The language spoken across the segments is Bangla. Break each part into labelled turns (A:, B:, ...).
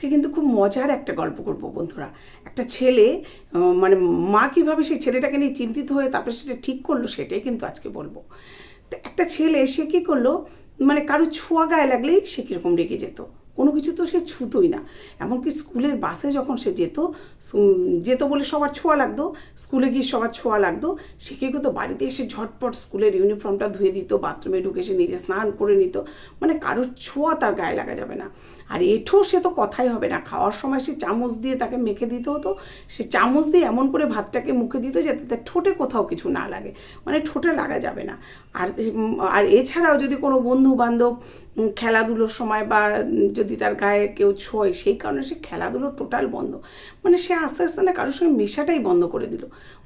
A: আজকে কিন্তু খুব মজার একটা গল্প করব বন্ধুরা। একটা ছেলে মানে মা কীভাবে সেই ছেলেটাকে নিয়ে চিন্তিত হয়ে তারপরে সেটা ঠিক করল সেটাই কিন্তু আজকে বলব। তো একটা ছেলে, সে কী করল মানে কারও ছোঁয়া গায়ে লাগলেই সে কীরকম রেগে যেত। কোনো কিছু তো সে ছুতোই না। এমনকি স্কুলের বাসে যখন সে যেত যেত বলে সবার ছোঁয়া লাগতো, স্কুলে গিয়ে সবার ছোঁয়া লাগতো, সে কী করতো, বাড়িতে এসে ঝটপট স্কুলের ইউনিফর্মটা ধুয়ে দিত, বাথরুমে ঢুকে সে নিজে স্নান করে নিত। মানে কারোর ছোঁয়া তার গায়ে লাগা যাবে না। আর এঠো সে তো কথাই হবে না। খাওয়ার সময় সে চামচ দিয়ে তাকে মেখে দিতে হতো। সে চামচ দিয়ে এমন করে ভাতটাকে মুখে দিত যাতে তার ঠোঁটে কোথাও কিছু না লাগে। মানে ঠোঁটে লাগা যাবে না। আর আর এছাড়াও যদি কোনো বন্ধু বান্ধব খেলাধুলোর সময় বা যদি তার গায়ে কেউ ছোয়, সেই কারণে সে খেলাধুলো টোটাল বন্ধ। মানে সে আস্তে আস্তে না কারোর সঙ্গে মেশাটাই বন্ধ করে দিল।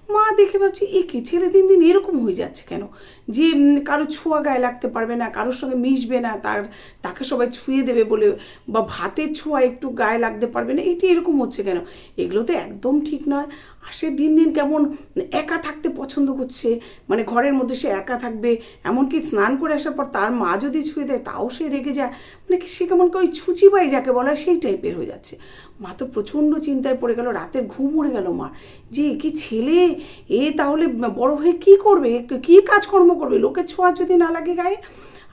A: মা দেখে ভাবছি, এ কি ছেলে দিন দিন এরকম হয়ে যাচ্ছে কেন? যে কারও ছোঁয়া গায়ে লাগতে পারবে না, কারোর সঙ্গে মিশবে না, তার, তাকে সবাই ছুঁয়ে দেবে বলে, বা ভাতের ছোঁয়া একটু গায়ে লাগতে পারবে না, এটি এরকম হচ্ছে কেন? এগুলো তো একদম ঠিক নয়। আর সে দিন দিন কেমন একা থাকতে পছন্দ করছে মানে ঘরের মধ্যে সে একা থাকবে, এমনকি স্নান করে আসার পর তার মা যদি ছুঁয়ে দেয়, তাও সে রেগে যায়। মানে কি, সে কেমন ওই ছুচিবাই যাকে বলা হয় সেই টাইপের হয়ে যাচ্ছে। মা তো প্রচণ্ড চিন্তায় পড়ে গেল, রাতের ঘুম উড়ে গেল মা। যে কি ছেলে? এ তাহলে বড় হয়ে কি করবে? কি কাজকর্ম করবে? লোকের ছোঁয়া যদি না লাগে গায়ে?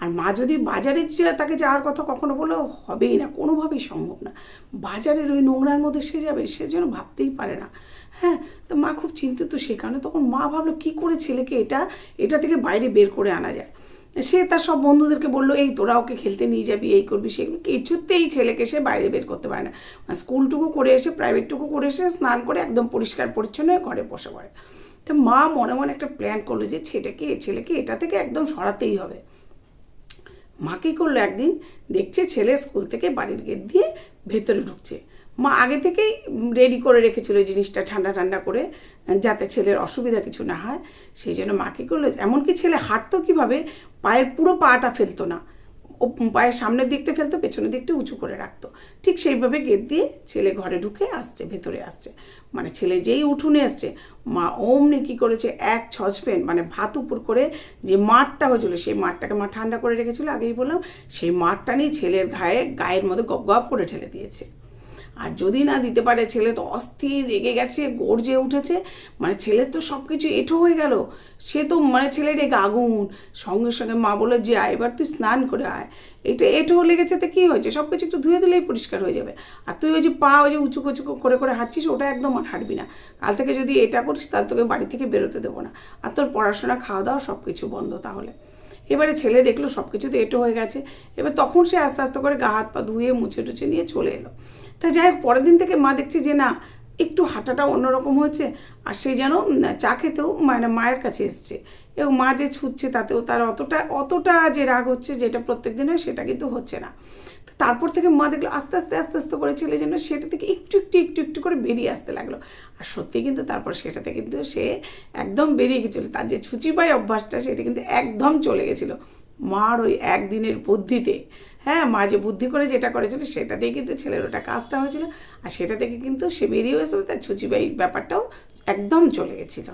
A: আর মা যদি বাজারে তাকে যাওয়ার কথা কখনো বলে হবেই না, কোনোভাবেই সম্ভব না। বাজারের ওই নোংরার মধ্যে সে যাবে, সে যেন ভাবতেই পারে না। হ্যাঁ তো মা খুব চিন্তিত। সে কারণে তখন মা ভাবলো, কী করে ছেলেকে এটা এটা থেকে বাইরে বের করে আনা যায়? সে তার সব বন্ধুদেরকে বলল, এই তোরা ওকে খেলতে নিয়ে যাবি, এই করবি সেগুলো কিছুতেই ছেলেকে সে বাইরে বের করতে পারে না। মানে স্কুলটুকু করে এসে, প্রাইভেটটুকু করে এসে স্নান করে একদম পরিষ্কার পরিচ্ছন্ন হয়ে ঘরে বসে পড়ে। তো মা মনে মনে একটা প্ল্যান করল যে ছেলেকে ছেলেকে এটা থেকে একদম সরাতেই হবে। মা কী করল একদিন, দেখছে ছেলে স্কুল থেকে বাড়ির গেট দিয়ে ভেতরে ঢুকছে। মা আগে থেকেই রেডি করে রেখেছিল জিনিসটা ঠান্ডা ঠান্ডা করে, যাতে ছেলের অসুবিধা কিছু না হয়। সেই জন্য মা কী করল, এমনকি ছেলে হাঁটতো কীভাবে, পায়ের পুরো পাটা ফেলতো না। ও পায়ের সামনের দিকটা ফেলতো, পেছনের দিকটা উঁচু করে রাখতো। ঠিক সেইভাবে গেট দিয়ে ছেলে ঘরে ঢুকে আসছে, ভেতরে আসছে। মানে ছেলে যেই উঠোনে আসছে, মা অমনি কী করেছে, এক সসপ্যান মানে ভাত উপর করে যে মাঠটা হয়েছিল, সেই মাঠটাকে মা ঠান্ডা করে রেখেছিল। আগেই বললাম, সেই মাঠটা নিয়ে ছেলের গায়ে গায়ের মধ্যে গপ গপ করে ঠেলে দিয়েছে। আর যদি না দিতে পারে, ছেলে তো অস্থির, রেগে গেছে, গর্জে উঠেছে। মানে ছেলের তো সব কিছু এঁঠো হয়ে গেল। সে তো মানে ছেলে রেগে আগুন সঙ্গে সঙ্গে মা বলে যে আয়, এবার তুই স্নান করে আয়। এটা এঁঠো লেগেছে তো কী হয়েছে? সব কিছু একটু ধুয়ে দিলেই পরিষ্কার হয়ে যাবে। আর তুই ওই যে পা ওই যে উঁচু কুচু করে করে হাঁটছিস, ওটা একদম আর হাঁটবি না। কাল থেকে যদি এটা করিস, তাহলে তোকে বাড়ি থেকে বেরোতে দেবো না। আর তোর পড়াশোনা খাওয়া দাওয়া সব কিছু বন্ধ তাহলে। এবারে ছেলে দেখল সব কিছুতে এঁটো হয়ে গেছে। এবার তখন সে আস্তে আস্তে করে গা হাত পা ধুয়ে, মুছে টুছে নিয়ে চলে এলো। তা যাই হোক, পরের দিন থেকে মা দেখছে যে না, একটু হাঁটাটা অন্যরকম হয়েছে, আর সে যেন চা খেতেও মানে মায়ের কাছে এসছে। এবং মা যে ছুটছে তাতেও তার অতটা অতটা যে রাগ হচ্ছে যেটা প্রত্যেক দিন হয় সেটা কিন্তু হচ্ছে না। তারপর থেকে মা দেখল, আস্তে আস্তে আস্তে আস্তে করে ছেলে যেন সেটা থেকে একটু একটু একটু একটু করে বেরিয়ে আসতে লাগল। আর সত্যি কিন্তু তারপর সেটাতে কিন্তু সে একদম বেরিয়ে গেছিল। তার যে ছুচিপাই অভ্যাসটা, সেটা কিন্তু একদম চলে গেছিল। মার ওই একদিনের বুদ্ধিতে। হ্যাঁ মা যে বুদ্ধি করে যেটা করেছিল সেটা দিয়ে কিন্তু ছেলের ওটা কাজটা হয়েছিল। আর সেটা থেকে কিন্তু সে বেরিয়ে হয়েছিল তার ছুচিবাই ব্যাপারটাও একদম চলে গেছিল।